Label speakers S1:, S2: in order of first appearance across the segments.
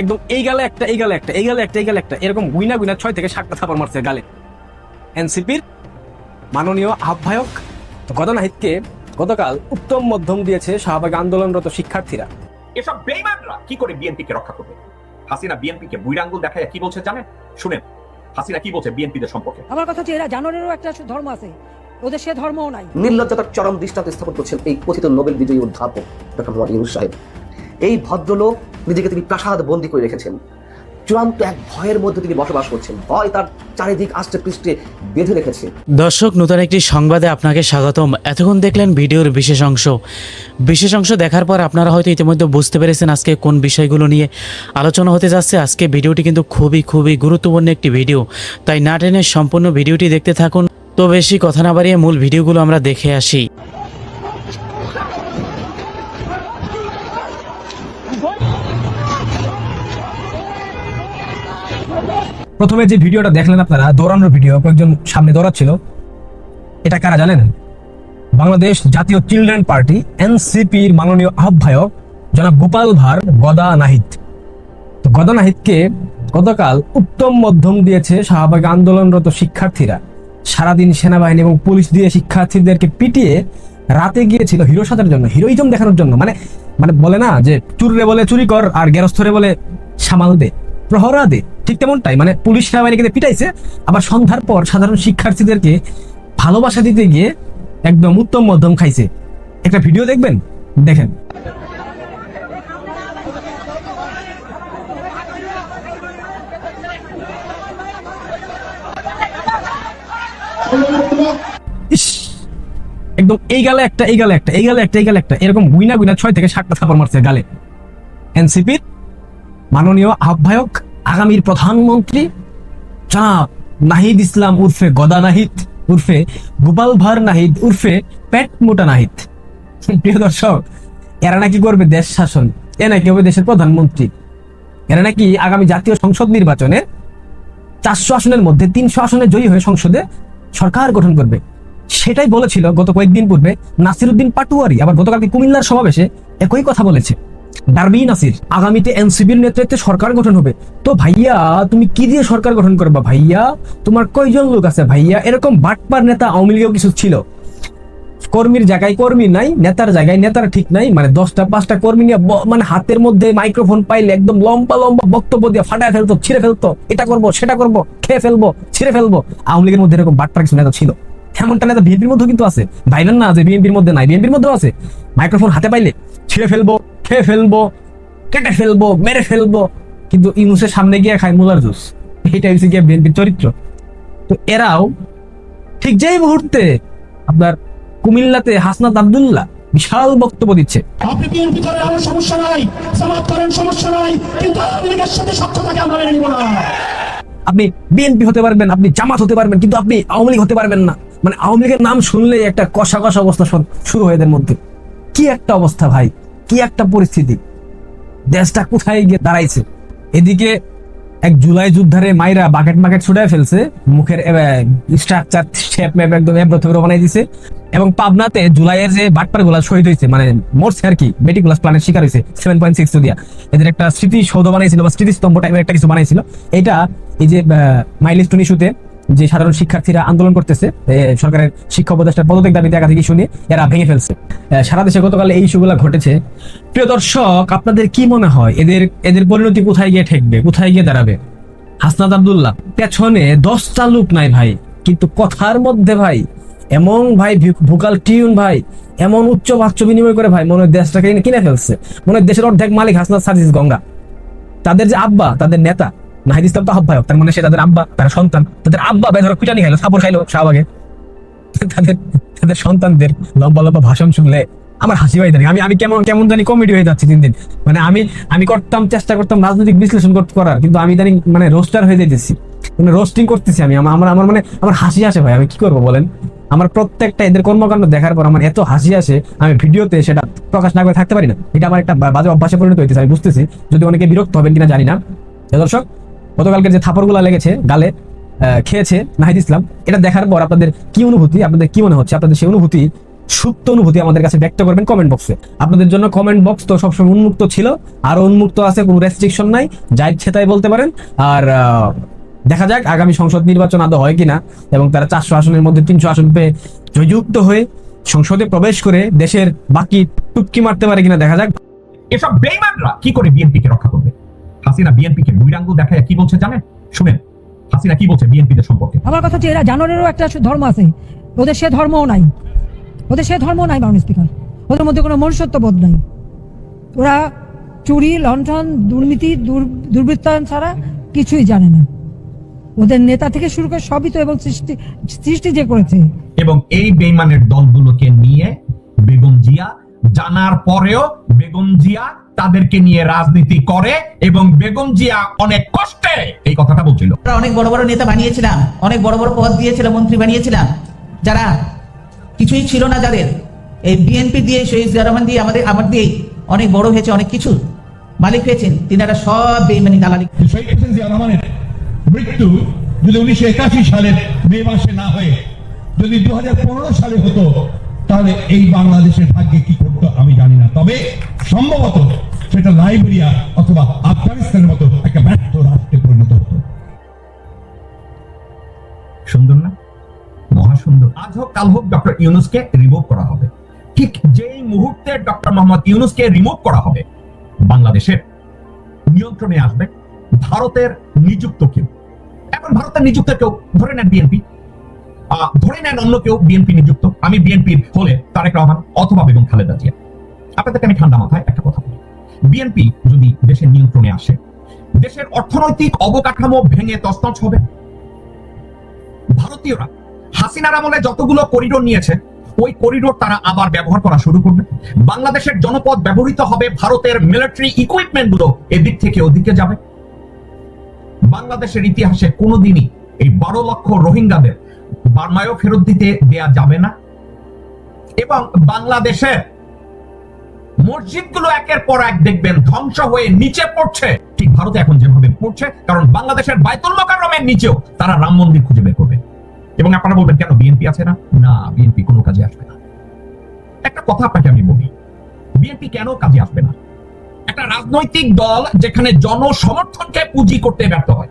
S1: একদম এই গালে একটা এই গালে একটা এই গালে একটা এই গালে একটা। এরকম গুইনা গুইনা ছয় থেকে সাতটা থাপড় মারছে গালে। এনসিপির মাননীয় আহ্বায়ক গদনাহিতকে গতকাল উত্তম মধ্যম দিয়েছে শাহবাগ আন্দোলনরত শিক্ষার্থীরা।
S2: এসব বেইমানরা কি করে বিএনপিকে রক্ষা করবে? হাসিনা বিএনপিকে বুইরাঙ্গুল দেখায় কি বলছে জানেন? শুনেন হাসিনা কি বলছে বিএনপিদের সম্পর্কে?
S3: আমার কথা হচ্ছে এরা জানোয়ারেরও একটা ধর্ম আছে ওদের সে ধর্মও নাই।
S4: নির্লজ্জতার চরম দৃষ্টান্ত স্থাপন করছেন এই কথিত নোবেল বিজয়ী অধ্যাপক ডক্টর মোহাম্মদ ইউনুস সাহেব। এই ভদ্রলোক নিজেকে তিনি প্রাসাদ বন্দি করে রেখেছেন। চূড়ান্ত এক ভয়ের মধ্যে তিনি বসবাস করছেন। ভয় তার চারিদিক আষ্টে পৃষ্ঠে বেঁধে রেখেছে।
S5: দর্শক, নতুন একটি সংবাদে আপনাকে স্বাগতম। এতক্ষণ দেখলেন ভিডিওর বিশেষ অংশ। বিশেষ অংশ দেখার পর আপনারা হয়তো ইতিমধ্যে বুঝতে পেরেছেন আজকে কোন বিষয়গুলো নিয়ে আলোচনা হতে যাচ্ছে। আজকে ভিডিওটি কিন্তু খুবই খুবই গুরুত্বপূর্ণ একটি ভিডিও। তাই না টেনে সম্পূর্ণ ভিডিওটি দেখতে থাকুন। তো বেশি কথা না বাড়িয়ে মূল ভিডিওগুলো আমরা দেখে আসি।
S1: প্রথমে যে ভিডিওটা দেখলেন আপনারা, দৌড়ানোর ভিডিও, কয়েকজন সামনে দৌড়াচ্ছিল, এটা কারা জানেন? বাংলাদেশ জাতীয় চিলড্রেন পার্টি, এনসিপির মাননীয় আহ্বায়ক জনাব গোপাল ভার গদা নাহিদ। তো গদা নাহিদকে গতকাল উত্তম মধ্যম দিয়েছে শাহবাগ আন্দোলনরত শিক্ষার্থীরা। সারাদিন সেনাবাহিনী এবং পুলিশ দিয়ে শিক্ষার্থীদেরকে পিটিয়ে রাতে গিয়েছিল হিরো সাজার জন্য, হিরোইজম দেখানোর জন্য। মানে মানে বলে না যে, চুররে বলে চুরি কর আর গেরস্থরে বলে সামাল দে। প্রহরা দে ঠিক তেমনটাই মানে পুলিশ সেনাবাহিনীকে পিটাইছে। আবার সন্ধ্যার পর সাধারণ শিক্ষার্থীদেরকে ভালোবাসা দিতে গিয়ে একদম উত্তম মধ্যম খাইছে। একটা ভিডিও দেখবেন? দেখেন। একদম এই গালে একটা, এই গালে একটা, এই গালে একটা, এই গালে একটা, এরকম গুইনা গুইনা ছয় থেকে সাতটা থাপড় মারছে গালে। এনসিপির মাননীয় আহ্বায়ক, আগামীর প্রধানমন্ত্রী জনাব নাহিদ ইসলাম উর্ফে গদা নাহিদ, উর্ফে গোপাল ভার নাহিদ, উর্ফে পেট মোটা নাহিদ। প্রিয় দর্শক, এরা নাকি করবে দেশ শাসন, এ নাকি হবে দেশের প্রধানমন্ত্রী। এরা নাকি আগামী জাতীয় সংসদ নির্বাচনে চারশো আসনের মধ্যে তিনশো আসনে জয়ী হয়ে সংসদে সরকার গঠন করবে। সেটাই বলেছিল গত কয়েকদিন পূর্বে নাসিরুদ্দিন পাটুয়ারি, আবার গতকালকে কুমিল্লার সমাবেশে একই কথা বলেছে। ডারবি নাসির আগামীতে এনসিবির নেতৃত্বে সরকার গঠন হবে। তো ভাইয়া, তুমি কি দিয়ে সরকার গঠন করবা ভাইয়া? তোমার কয়জন লোক আছে ভাইয়া? এরকম বাটপার নেতা আওয়ামী লীগেও কিছু ছিল। কর্মীর জায়গায় কর্মী নাই, নেতার জায়গায় নেতার ঠিক নাই মানে দশটা, পাঁচটা কর্মী নিয়ে মানে হাতের মধ্যে মাইক্রোফোন পাইলে একদম লম্বা লম্বা বক্তব্য দিয়ে ফাটায় ফেলতো, ছিঁড়ে ফেলতো, এটা করব, সেটা করব, খেয়ে ফেলব, ছিঁড়ে ফেলব। আওয়ামী লীগের মধ্যে এরকম বাটপার কিছু নেতা ছিল। এমনটা নেতা বিএনপির মধ্যেও কিন্তু আছে। ভাইলেন না যে বিএনপির মধ্যে নাই, বিএনপির মধ্যেও আছে। মাইক্রোফোন হাতে পাইলে ছিঁড়ে ফেলব। খেয়ে ফেলব কেটে ফেলব মেরে ফেলব কিন্তু ইনুসের সামনে গিয়ে খায় মুলার জুস। এইটা হচ্ছে গিয়ে বিএনপির চরিত্র। তো এরাও ঠিক যেই মুহূর্তে আপনার কুমিল্লাতে হাসনাত আব্দুল্লাহ বিশাল বক্তব্য দিচ্ছে।
S6: আপনি বিএনপি করেন আমার সমস্যা নাই করেন সমস্যা নাই কিন্তু আওয়ামী লীগের সাথে সক্ষতাকে আমরা মেনে নিব না।
S1: আপনি বিএনপি হতে পারবেন আপনি জামাত হতে পারবেন কিন্তু আপনি আওয়ামী লীগ হতে পারবেন না। মানে আওয়ামী লীগের নাম শুনলেই একটা কষা কষা অবস্থা শুরু হয় এদের মধ্যে। কি একটা অবস্থা ভাই। কি একটা পরিস্থিতি? দেশটা কোথায় গিয়ে দাঁড়াইছে? এদিকে এক জুলাই যুদ্ধারে মাইরা বাকেট বাকেট ছুটায় ফেলছে। মুখের স্ট্রাকচার শেপ ম্যাপ একদম এব্রো বানাই দিছে। এবং পাবনাতে জুলাইয়ের যে বাটপারগুলা শহীদ হয়েছে মানে মরছে আর কি, মেটিকুলাস প্ল্যানের শিকার হয়েছে সেভেন পয়েন্ট সিক্স দিয়া এদের একটা স্মৃতি সৌধ বানাইছিল বা স্মৃতিস্তম্ভ টাইপের একটা কিছু বানাইছিল। এটা এই যে মাইলিস্টোন ইস্যুতে যে সাধারণ শিক্ষার্থীরা আন্দোলন করতেছে সরকারের শিক্ষা উপদেষ্টার পদত্যাগ দাবিতে একাধিক ইস্যু নিয়ে এরা ভেঙে ফেলছে। সারা দেশে গতকাল এই ইস্যুগুলো ঘটেছে। প্রিয় দর্শক, আপনাদের কি মনে হয়? এদের এদের পরিণতি কোথায় গিয়ে ঠেকবে? কোথায় গিয়ে দাঁড়াবে? হাসনাত আব্দুল্লাহ, পেছনে দশটা লোক নাই ভাই। কিন্তু কথার মধ্যে ভাই, এমন ভাই ভোকাল টিউন ভাই, এমন উচ্চ বাচ্চ বিনিময় করে ভাই মনে হয় দেশটাকে কিনে- ফেলছে। মনে হয় দেশের অর্ধেক মালিক হাসনাত সার্জিস গঙ্গা। তাদের যে আব্বা, তাদের নেতা নাহিদ ইসলাম তো আহ্বায়ক তার মানে সে তাদের আব্বা, তার সন্তান, তাদের আব্বা বেধর পিটানি খাইলো সাপর খাইলো, শাহবাগে। তাদের তাদের সন্তানদের লম্বা লম্বা ভাষণ শুনলে আমার হাসি পাই আমি আমি কেমন কেমন জানি কমেডি হয়ে যাচ্ছি দিন দিন। মানে আমি আমি করতাম, চেষ্টা করতাম রাজনৈতিক বিশ্লেষণ করার, কিন্তু আমি জানি মানে রোস্টার হয়ে যাইতেছি। মানে রোস্টিং করতেছি আমি। আমার আমার মানে আমার হাসি আসে ভাই, আমি কি করব বলেন? আমার প্রত্যেকটা এদের কর্মকাণ্ড দেখার পর আমার এত হাসি আসে, আমি ভিডিওতে সেটা প্রকাশ না করে থাকতে পারি না। এটা আমার একটা বাজে অভ্যাসে পরিণত হইতেছে, আমি বুঝতেছি। যদি অনেকে বিরক্ত হবেন কিনা জানি না। দর্শক গতকালকে যে থাপড়গুলা লেগেছে গালে খেয়েছে নাহিদ ইসলাম, এটা দেখার পর আপনাদের কি অনুভূতি, আপনাদের কি মনে হচ্ছে? আপনাদের সেই অনুভূতি, সুপ্ত অনুভূতি আমাদের কাছে ব্যক্ত করবেন কমেন্ট বক্সে আপনাদের জন্য কমেন্ট বক্স তো সবসময় উন্মুক্ত ছিল, আর উন্মুক্ত আছে, কোনো রেস্ট্রিকশন নাই যা ইচ্ছে তাই বলতে পারেন। আর দেখা যাক আগামী সংসদ নির্বাচন আদৌ হয় কিনা, এবং তারা চারশো আসনের মধ্যে তিনশো আসন পেয়ে জয়যুক্ত হয়ে সংসদে প্রবেশ করে দেশের বাকি টুপকি মারতে পারে কিনা দেখা যাক।
S2: এসব বেইমানরা কি করে বিএনপিকে রক্ষা করবে? হাসিনা বিএনপিকে বুইরাঙ্গুল দেখায় কি বলছে জানেন? শুনেন হাসিনা কি বলছে বিএনপিদের সম্পর্কে?
S3: আমার কথা হচ্ছে এরা জানোয়ারেরও একটা ধর্ম আছে। ওদের সে ধর্মও নাই। ওদের সে ধর্ম নাই মাননীয় স্পিকার ওদের মধ্যে কোনো মনুষ্যত্ব বোধ নাই। ওরা চুরি লণ্ঠন দুর্নীতি দুর- দুর্বৃত্তায়ন ছাড়া কিছুই জানে না। ওদের নেতা থেকে শুরু করে সবই তো এবং সৃষ্টি সৃষ্টি যে করেছে।
S2: এবং এই বেইমানের দলগুলোকে নিয়ে বেগম জিয়া জানার পরেও বেগম জিয়া তাদেরকে নিয়ে রাজনীতি করে এবং বেগম জিয়া অনেক কষ্টে এই কথাটা বলছিল।
S7: অনেক বড় বড় নেতা বানিয়েছিলাম অনেক বড় বড় পদ দিয়েছিলাম মন্ত্রী বানিয়েছিলাম। যারা কিছুই ছিল না যাদের এই বিএনপি দিয়ে শহীদ রহমান দিয়ে আমাদের আমার দিয়ে অনেক বড় হয়েছে অনেক কিছু। মালিক হয়েছেন তিনারা সব বেইমানি দালালি
S6: রহমানের মৃত্যু যদি উনিশশো একাশি সালের মে মাসে না হয়ে যদি দু হাজার পনেরো সালে হতো তাহলে এই বাংলাদেশের ভাগ্যে কি করতো আমি জানি না। তবে সম্ভবত সেটা লাইবেরিয়া অথবা আফগানিস্তানের মতো একটা ব্যর্থ রাষ্ট্রে পরিণত হতো।
S2: সুন্দর না? মহা সুন্দর। আজ হোক, কাল হোক, ডক্টর ইউনুসকে রিমুভ করা হবে। ঠিক যেই মুহূর্তে ডক্টর মোহাম্মদ ইউনুসকে রিমুভ করা হবে, বাংলাদেশের নিয়ন্ত্রণে আসবে ভারতের নিযুক্ত কেউ। এখন ভারতের নিযুক্ত কেউ, ধরে নেন বিএনপি। ধরে নেন অন্য কেউ বিএনপি নিযুক্ত। আমি বিএনপির হলে তারেক রহমান অথবা বেগম খালেদা জিয়া। আপনাদেরকে আমি ঠান্ডা মাথায় একটা কথা বলি। বিএনপি যদি দেশের নিয়ন্ত্রণে আসে, দেশের অর্থনৈতিক অবকাঠামো ভেঙে তছনছ হবে। ভারতীয়রা হাসিনার আমলে যতগুলো করিডোর নিয়েছে, ওই করিডোর তারা আবার ব্যবহার করা শুরু করবে। বাংলাদেশের জনপদ ব্যবহৃত হবে ভারতের মিলিটারি ইকুইপমেন্টগুলো এদিক থেকে ওদিকে যাবে। বাংলাদেশের ইতিহাসে কোনোদিনই এই বারো লক্ষ রোহিঙ্গাদের বার্মায়ও ফেরত দিতে দেয়া যাবে না। এবং বাংলাদেশের মসজিদগুলো একের পর এক দেখবেন ধ্বংস হয়ে নিচে পড়ছে। ঠিক ভারতে এখন যেভাবে পড়ছে, কারণ বাংলাদেশের বাইতুল মোকাররমের নিচেও তারা রাম মন্দির খুঁজে বের করবে। এবং আপনারা বলবেন, কেন বিএনপি আছে না? না, বিএনপি কোনো কাজে আসবে না। একটা কথা আপনাকে আমি বলি, বিএনপি কেন কাজে আসবে না? একটা রাজনৈতিক দল যেখানে জনসমর্থনকে পুঁজি করতে ব্যর্থ হয়।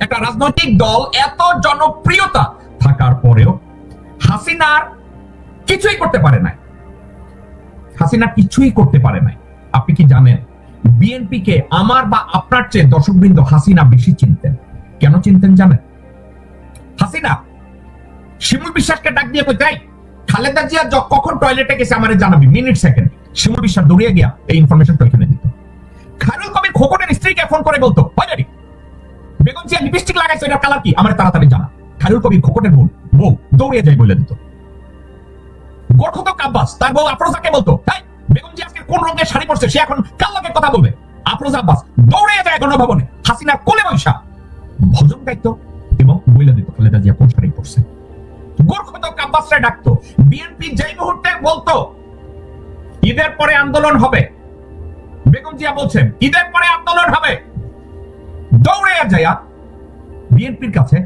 S2: একটা রাজনৈতিক দল এত জনপ্রিয়তা থাকার পরেও হাসিনার কিছুই করতে পারে না হাসিনা কিছুই করতে পারে নাই। আপনি কি জানেন বিএনপি কে আমার বা আপনার চেয়ে দর্শকবৃন্দ হাসিনা বেশি চিনতেন? কেন চিনতেন জানেন? হাসিনা, শিমুল বিশ্বাসকে ডাক দিয়ে কই খালেদা জিয়া কখন টয়লেটে গেছে আমারে জানাবি? মিনিট সেকেন্ড শিমুল বিশ্বাস দৌড়িয়ে গিয়া এই ইনফরমেশনটা ওইখানে দিত। খায়রুল কবির খোকনের স্ত্রীকে ফোন করে বলতো বেগম জিয়া লিপস্টিক লাগাইছে এটা কালার কি? আমার তাড়াতাড়ি জানা। খায়রুল কবির খোকনের বোন, বউ, দৌড়িয়ে যায় বলে দিত তার বউ আফরোজাকে বলতো? তাই বেগম জি আজকে কোন রঙের শাড়ি পরছে? সে এখন কথা বলবে? আব্বাস দৌড়ে যায় হাসিনার কোলে বৈশা। ভজন এবং বইলে দিত খালেদা জিয়া কোন শাড়ি পরছে? ডাকতো, বিএনপি যেই মুহূর্তে বলতো, ঈদের পরে আন্দোলন হবে। বেগম জিয়া বলছেন, ঈদের পরে আন্দোলন হবে। দৌড়ে যায়া বিএনপির কাছে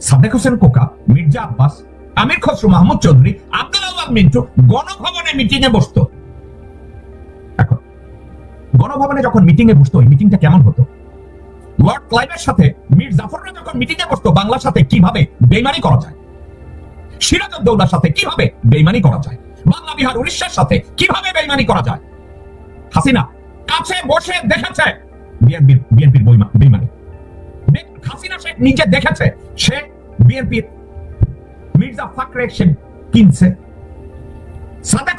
S2: সাদেক হোসেন কোকা মির্জা আব্বাস, আমির খসরু, মাহমুদ চৌধুরী, আব্দুল আওয়াল মিন্টু গণভবনে মিটিং এ বসতো। এখন, গণভবনে যখন মিটিং এ বসতো, ওই মিটিংটা কেমন হতো? লর্ড ক্লাইভের সাথে মীর জাফররা যখন মিটিং এ বসতো, বাংলার সাথে কীভাবে বেইমানি করা যায়? সিরাজউদ্দৌলার সাথে কীভাবে বেইমানি করা যায়? বাংলা, বিহার, উড়িষ্যার সাথে কীভাবে বেইমানি করা যায়? হাসিনা, কাছে বসে দেখেছে। বিএনপির বিএনপির বেইমানি। হাসিনা শেখ নিজে দেখেছে। সে বিএনপির মির্জা ফাকরে সে কিনছে।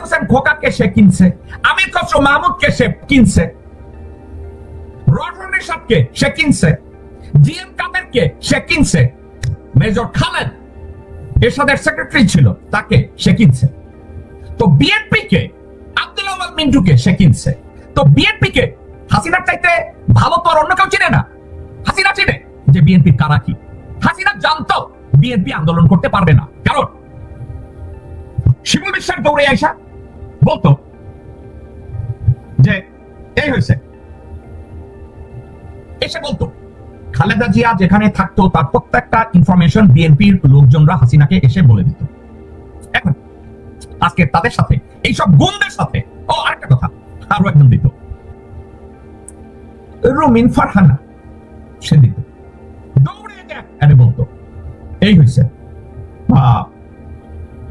S2: হোসেন খোকাকে সে কিনছে। আমির খসরু মাহমুদকে সে কিনছে। সে কিনছে। কাদেরকে সে কিনছে। মেজর খালেদ এরশাদের সেক্রেটারি ছিল, তাকে সে কিনছে। তো বিএনপি কে আব্দুল আওয়াল মিন্টুকে সে কিনছে। তো বিএনপি কে হাসিনার চাইতে ভালো তো আর অন্য কেউ চিনে না। হাসিনা চিনে যে বিএনপি কারা কি? হাসিনা জানতো বিএনপি আন্দোলন করতে পারবে না। কারণ শিমুল বিশ্বাস দৌড়ে আইসা বলতো যে, এই হয়েছে। এসে বলতো, খালেদা জিয়া যেখানে থাকতো, তার প্রত্যেকটা ইনফরমেশন বিএনপির লোকজনরা হাসিনাকে এসে বলে দিত। এখন, আজকে তাদের সাথে, এইসব গুন্ডের সাথে, ও, আরেকটা কথা আরও একজন দিত। রুমিন ফারহানা, সে দিত। আরে বলতো। এই হয়েছে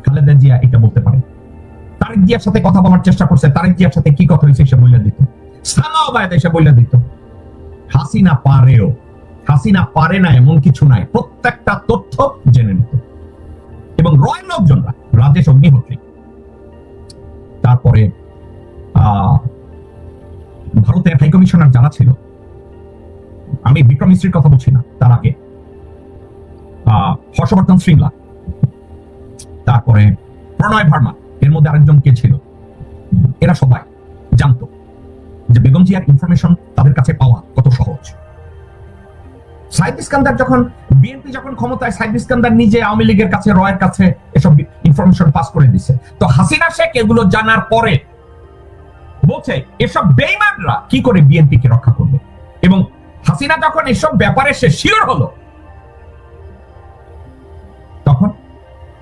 S2: খালেদা জিয়া এটা বলতে পারে। তারেক জিয়ার সাথে কথা বলার চেষ্টা করছে। তারেক জিয়ার সাথে কি কথা হয়েছে সে বইলা দিত। বায়দা এসে বইলা দিত। হাসিনা পারেও। হাসিনা পারে না এমন কিছু নাই। প্রত্যেকটা তথ্য জেনে নিত। এবং লোকজনরা, রাজেশ অগ্নিহোত্রী। তারপরে ভারতের হাই কমিশনার যারা ছিল, আমি বিক্রম কথা বলছি না, তার আগে। হর্ষবর্ধন শ্রীংলা তারপরে প্রণয় ভার্মা, এর মধ্যে আরেকজন কে ছিল? এরা সবাই জানতো যে বেগম জিয়ার ইনফরমেশন তাদের কাছে পাওয়া কত সহজ। সাইদ ইস্কান্দার যখন বিএনপি যখন ক্ষমতায়, সাইদ ইস্কান্দার নিজে আওয়ামী লীগের কাছে, রয়ের কাছে এসব ইনফরমেশন পাস করে দিছে। তো হাসিনা শেখ এগুলো জানার পরে বলছে, এসব বেইমানরা কি করে বিএনপি কে রক্ষা করবে? এবং হাসিনা যখন এসব ব্যাপারে সে শিওর হলো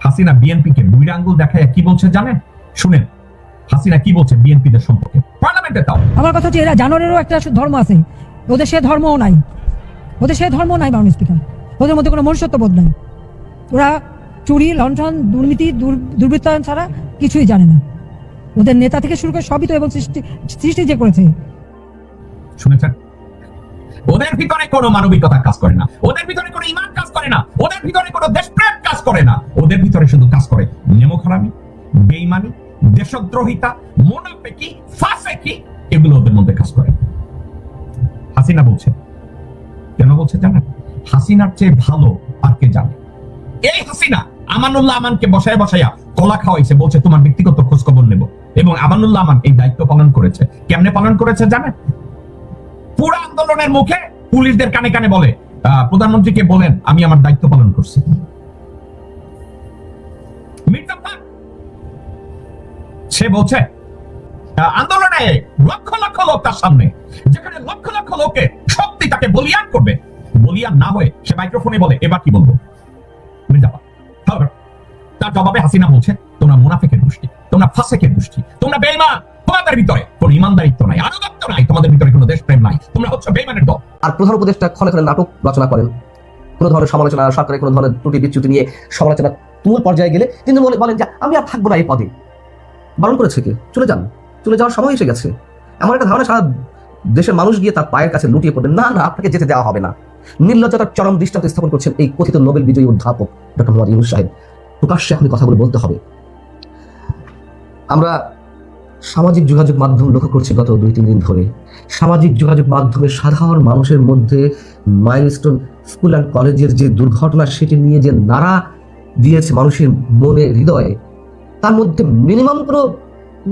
S2: হাসিনা বিএনপি কে বুইরা আঙ্গুল দেখায় কি বলছে জানেন? শুনেন হাসিনা কি বলছে বিএনপিদের সম্পর্কে? পার্লামেন্টে তাও।
S3: আমার কথা হচ্ছে এরা জানোয়ারেরও একটা ধর্ম আছে। ওদের সে ধর্মও নাই। ওদের সে ধর্ম নাই মাননীয় স্পিকার ওদের মধ্যে কোনো মনুষ্যত্ব বোধ নাই। ওরা চুরি লণ্ঠন দুর্নীতি দুর- দুর্বৃত্তায়ন ছাড়া কিছুই জানে না। ওদের নেতা থেকে শুরু করে সবই তো এবং সৃষ্টি সৃষ্টি যে করেছে।
S2: শুনেছেন? ওদের ভিতরে কোনো মানবিকতা কাজ করে না। ওদের ভিতরে কোনো ইমান কাজ করে না। ওদের ভিতরে কোনো দেশপ্রেম কাজ করে না। ওদের ভিতরে শুধু কাজ করে নেমোখারামি বেইমানি, দেশদ্রোহিতা, মোনাফেকি, ফাসেকি, এগুলো ওদের মধ্যে কাজ করে। হাসিনা বলছে। কেন বলছে জানেন? হাসিনার চেয়ে ভালো আর কে জানে? এই হাসিনা আমানুল্লাহ আমানকে বসায় বসাইয়া কলা খাওয়াইছে, বলছে, তোমার ব্যক্তিগত খোঁজ খবর নেব। এবং আমানুল্লাহ আমান এই দায়িত্ব পালন করেছে। কেমনে পালন করেছে জানেন? পুরো আন্দোলনের মুখে পুলিশদের কানে কানে বলে প্রধানমন্ত্রীকে বলেন, আমি আমার দায়িত্ব পালন করছি। সে বলছে আন্দোলনে লক্ষ লক্ষ লোক তার সামনে, যেখানে লক্ষ লক্ষ লোকে শক্তি তাকে বলিয়ান করবে, বলিয়ান না হয়ে সে মাইক্রোফোনে বলে, এবার কি বলব? তার জবাবে হাসিনা বলছে, তোমরা মুনাফিকের গোষ্ঠী, তোমরা ফাসেকের গোষ্ঠী, তোমরা বেইমান তোমাদের ভিতরে। কোনো ইমানদারিত্ব নাই, আনুগত্য নাই, তোমাদের ভিতরে কোনো দেশপ্রেম নাই। তোমরা হচ্ছে দল।
S4: আর প্রধান নাটক রচনা করেন। কোনো ধরনের সমালোচনা, সরকারের কোনো ধরনের ত্রুটি, বিচ্যুতি নিয়ে সমালোচনা তুমুল পর্যায়ে গেলে তিনি বলে- বলেন যে, আমি আর থাকব না এই পদে। বারণ করেছে চলে যান। চলে যাওয়ার সময় এসে গেছে। এমন একটা ধারণা সারা দেশের মানুষ গিয়ে তার পায়ের কাছে লুটিয়ে পড়বেন, না না, আপনাকে যেতে দেওয়া হবে না। নির্লজ্জতার চরম দৃষ্টান্ত স্থাপন করছেন এই কথিত নোবেল বিজয়ী অধ্যাপক ডক্টর মোহাম্মদ ইউনুস সাহেব। প্রকাশ্যে এখন কথাগুলো বলতে হবে। আমরা সামাজিক যোগাযোগ মাধ্যম লক্ষ্য করছি গত দুই, তিন দিন ধরে। সামাজিক যোগাযোগ মাধ্যমে সাধারণ মানুষের মধ্যে মাইলস্টোন স্কুল অ্যান্ড কলেজের যে দুর্ঘটনা, সেটি নিয়ে যে নাড়া দিয়েছে মানুষের মনে হৃদয়ে, তার মধ্যে মিনিমাম কোনো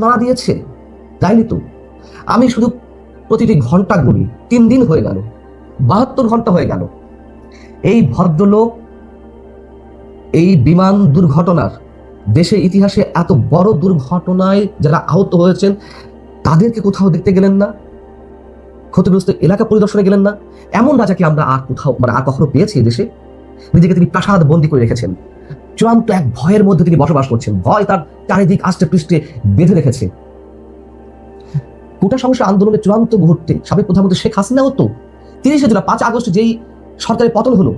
S4: নাড়া দিয়েছে? তাইনি তো। আমি শুধু প্রতিটি ঘণ্টা গুলি তিন দিন হয়ে গেল, বাহাত্তর ঘণ্টা হয়ে গেল। এই ভদ্রলোক এই বিমান দুর্ঘটনার দেশের ইতিহাসে এত বড় দুর্ঘটনায় যারা আহত হয়েছেন, তাদেরকে কোথাও দেখতে গেলেন না? ক্ষতিগ্রস্ত এলাকা পরিদর্শনে গেলেন না? এমন রাজাকে আমরা আর কোথাও মানে আর কখনো পেয়েছি দেশে? নিজেকে তিনি প্রাসাদ বন্দী করে রেখেছেন। চূড়ান্ত এক ভয়ের মধ্যে তিনি বসবাস করছেন। ভয় তার চারিদিক আষ্টে পৃষ্ঠে বেঁধে রেখেছে। কোটা সমস্যা আন্দোলনের চূড়ান্ত মুহূর্তে সাবেক প্রধানমন্ত্রী শেখ হাসিনাও তো তিরিশে জুলাই, পাঁচ আগস্ট যেই সরকারের পতন হলো,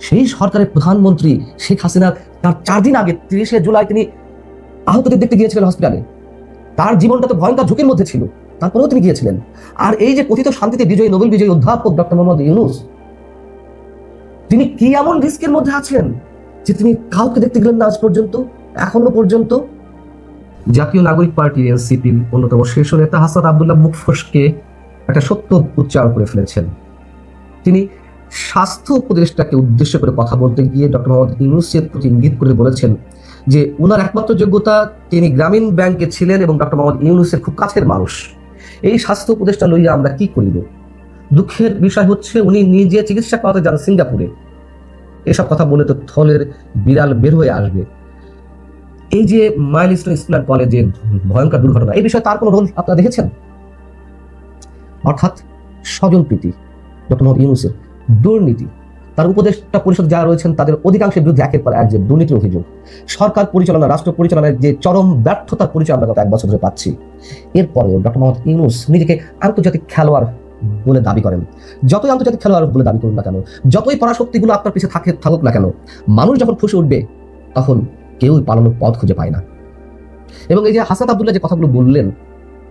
S4: সেই সরকারের প্রধানমন্ত্রী শেখ হাসিনা তার চার দিন আগে, তিরিশে জুলাই তিনি আহতদের দেখতে গিয়েছিলেন হসপিটালে তার জীবনটা তো ভয়ঙ্কর ঝুঁকির মধ্যে ছিল। তারপরেও তিনি গিয়েছিলেন। আর এই যে কথিত শান্তিতে বিজয়ী, নোবেল বিজয়ী অধ্যাপক ডক্টর মোহাম্মদ ইউনুস, তিনি কি এমন রিস্কের মধ্যে আছেন যে তিনি কাউকে দেখতে গেলেন না আজ পর্যন্ত, এখনও পর্যন্ত? জাতীয় নাগরিক পার্টি এনসিপির অন্যতম শীর্ষ নেতা হাসান আবদুল্লাহ মুখ ফসকে একটা সত্য উচ্চারণ করে ফেলেছেন। তিনি স্বাস্থ্য উপদেষ্টাকে উদ্দেশ্য করে কথা বলতে গিয়ে ডক্টর মোহাম্মদ ইউনুসের প্রতি ইঙ্গিত করে বলেছেন যে ওনার একমাত্র যোগ্যতা, তিনি গ্রামীণ ব্যাংকে ছিলেন এবং ডক্টর মোহাম্মদ ইউনুসের খুব কাছের মানুষ। এই স্বাস্থ্য উপদেষ্টা লইয়া আমরা কি করিব? দুঃখের বিষয় হচ্ছে উনি নিজে চিকিৎসা করাতে যান সিঙ্গাপুরে। এসব কথা বলে তো থলের বিড়াল বের হয়ে আসবে। এই যে স্কুল অ্যান্ড কলেজের ভয়ঙ্কর দুর্ঘটনা, এই বিষয়ে তার কোনো রোল আপনারা দেখেছেন? অর্থাৎ স্বজন প্রীতি, ডক্টর মোহাম্মদ ইউনুসের। দুর্নীতি। তার উপদেষ্টা পরিষদ যারা রয়েছেন, তাদের অধিকাংশের বিরুদ্ধে একের পর এক যে দুর্নীতির অভিযোগ। সরকার পরিচালনা, রাষ্ট্র পরিচালনার যে চরম ব্যর্থতার পরিচয় আমরা গত এক বছর ধরে পাচ্ছি। এরপরেও ডক্টর মোহাম্মদ ইউনুস নিজেকে আন্তর্জাতিক খেলোয়াড় বলে দাবি করেন। যতই আন্তর্জাতিক খেলোয়াড় বলে দাবি করুন না কেন, যতই পরাশক্তিগুলো আপনার পিছিয়ে থাকে, থাকুক না কেন, মানুষ যখন ফুসে উঠবে, তখন কেউই পালানোর পথ খুঁজে পায় না। এবং এই যে হাসাত আবদুল্লাহ যে কথাগুলো বললেন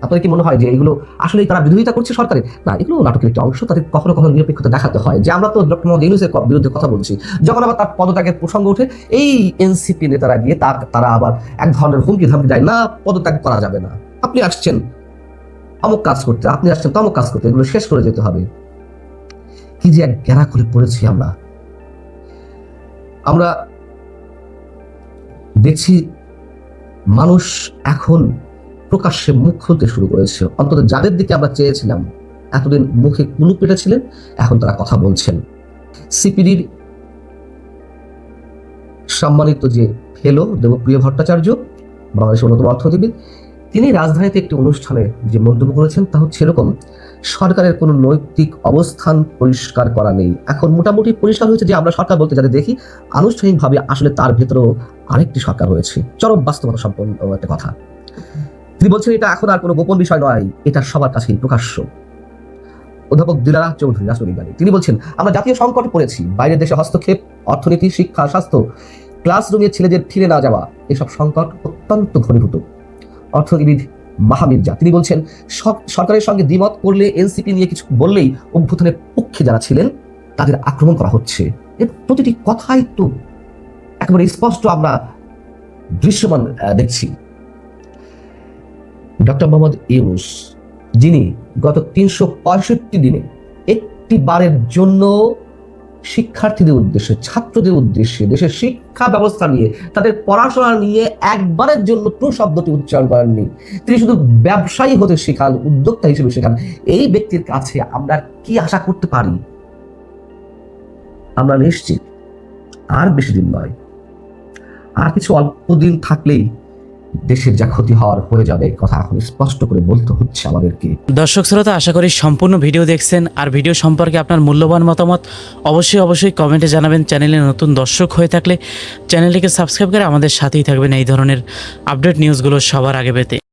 S4: আপনার কি মনে হয় যে এগুলো আসলে তারা বিরোধিতা করছে সরকারের? না, এগুলো নাটকের একটি অংশ, তাদের কখনো কখনো নিরপেক্ষতা দেখাতে হয়। যে আমরা তো ডক্টর মোহাম্মদ ইউনুসের বিরুদ্ধে কথা বলছি, যখন আবার তার পদত্যাগের প্রসঙ্গ ওঠে, এই এনসিপি নেতারা গিয়ে তার তারা আবার এক ধরনের হুমকি ধামকি দেয়, না, পদত্যাগ করা যাবে না। আপনি আসছেন, অমুক কাজ করতে, আপনি আসছেন তমুক কাজ করতে, এগুলো শেষ করে যেতে হবে। কি যে এক গেরা করে পড়েছি আমরা। আমরা দেখছি মানুষ এখন প্রকাশ্যে মুখ খুলতে শুরু করেছে অন্তত যাদের দিকে আমরা চেয়েছিলাম, এতদিন মুখে কুলুপ পেটেছিলেন, এখন তারা কথা বলছেন। সিপিডির সম্মানিত যে ফেলো দেবপ্রিয় ভট্টাচার্য, বাংলাদেশের অন্যতম অর্থনীতিবিদ, তিনি রাজধানীতে একটি অনুষ্ঠানে যে মন্তব্য করেছেন তা হচ্ছে এরকম, সরকারের কোনো নৈতিক অবস্থান পরিষ্কার করা নেই। এখন মোটামুটি পরিষ্কার হয়েছে যে আমরা সরকার বলতে যাদের দেখি, আনুষ্ঠানিকভাবে আসলে তার ভেতরেও আরেকটি সরকার রয়েছে। চরম বাস্তবতা সম্পন্ন একটা কথা। তিনি বলছেন, এটা এখন আর কোনো গোপন বিষয় নয়। এটা সবার কাছেই প্রকাশ্য। অধ্যাপক দিলারা চৌধুরী রাষ্ট্রবিজ্ঞানী তিনি বলছেন, আমরা জাতীয় সংকটে পড়েছি। বাইরের দেশে হস্তক্ষেপ, অর্থনীতি, শিক্ষা, স্বাস্থ্য, ক্লাসরুমে ছেলেদের ফিরে না যাওয়া, এসব সংকট অত্যন্ত ঘনীভূত। অর্থনীতিবিদ মাহামির্জা, তিনি বলছেন সরকারের সঙ্গে দ্বিমত করলে এনসিপি নিয়ে কিছু বললেই অভ্যুত্থানের পক্ষে যারা ছিলেন, তাদের আক্রমণ করা হচ্ছে। এর প্রতিটি কথাই তো একেবারে স্পষ্ট আমরা দৃশ্যমান দেখছি। ডক্টর মোহাম্মদ ইউনুস, যিনি গত তিনশো পঁয়ষট্টি দিনে একটি বারের জন্য শিক্ষার্থীদের উদ্দেশ্যে, ছাত্রদের উদ্দেশ্যে দেশের শিক্ষা ব্যবস্থা নিয়ে, তাদের পড়াশোনা নিয়ে একবারের জন্য ট্রু শব্দটি উচ্চারণ করেননি। তিনি শুধু ব্যবসায়ী হতে শেখান, উদ্যোক্তা হিসেবে শেখান। এই ব্যক্তির কাছে আমরা কি আশা করতে পারি? আমরা নিশ্চিত আর বেশি দিন নয়। আর কিছু অল্প দিন থাকলেই দেশের যা ক্ষতি হওয়ার হয়ে যাবে কথা এখন স্পষ্ট করে বলতে হচ্ছে আমাদেরকে।
S5: দর্শক শ্রোতা, আশা করি সম্পূর্ণ ভিডিও দেখছেন। আর ভিডিও সম্পর্কে আপনার মূল্যবান মতামত অবশ্যই অবশ্যই কমেন্টে জানাবেন। চ্যানেলে নতুন দর্শক হয়ে থাকলে চ্যানেলটিকে সাবস্ক্রাইব করে আমাদের সাথেই থাকবেন এই ধরনের আপডেট নিউজগুলো সবার আগে পেতে।